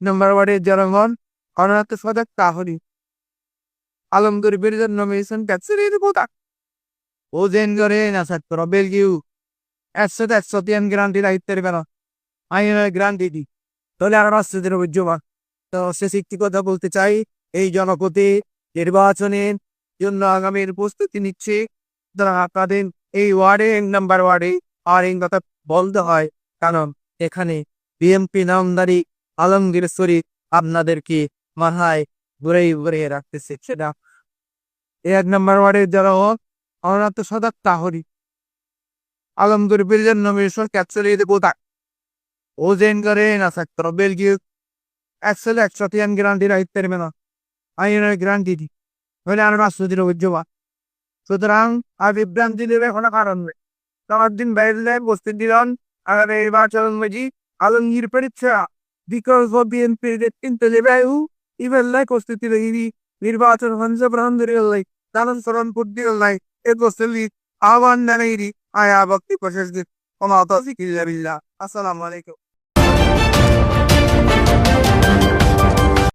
নম্বর ওয়ার্ডের জনগণ অনাথ সজাগ তাহরি আলমগীর বিরজন নমিনেশন এই বোতা ও জেন করে না ছাত্র বেলগিউ একশো একশো তিন গ্রান্টি দায়িত্বের বেলা আমি গ্রান্টি দিই তাহলে আর রাস্তাদের উজ্জ্বল তো সে একটি কথা বলতে চাই এই জনপতি নির্বাচনের জন্য আগামীর প্রস্তুতি নিচ্ছে আপনাদের এই ওয়ার্ডে এক নাম্বার ওয়ার্ডে আর এই কথা বলতে হয় কারণ এখানে বিএমপি নামদারি আলমগীর শরীফ আপনাদেরকে মাথায় ঘুরে ঘুরে রাখতেছে। সেটা এক নাম্বার ওয়ার্ডের যারা অনাথ সদা তাহরি। আলমগীর বিরজন নমিনেশন ক্যাপসুল এই দেবো তাক ও জেন করে না থাকতো বেলগিয়ে একশো একশো তিন গ্রান্টি রাখতে পারবে না। আমি গ্রান্টি দিই হলে আর রাষ্ট্রপতির উজ্জ্বল। সুতরাং আর বিভ্রান্তি দেবে কোনো কারণ নেই। তোমার দিন বাইরে বসতে দিলাম। আর নির্বাচন মেজি আলমগীর পরীক্ষা। বিকজ অফ विकल्प बीएन पीरियड इंटरलिबाइल इवन लाइक उस तिथि लगी भी निर्वाचन हंसा ब्रांड रियल लाइक दालन सरन पुर्दी लाइक एक उस तिली आवान नहीं री आया भक्ति प्रशस्त और आता सिखिल्ला बिल्ला अस्सलामुअलैकुम